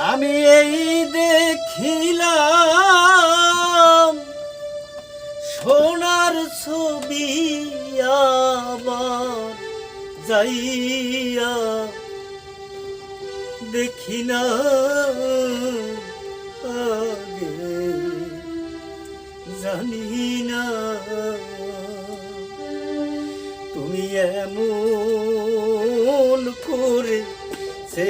আমি এই দেখিলাম সোনার ছবি আমার যাইয়া দেখি না জানি না তুমি এমন করে সে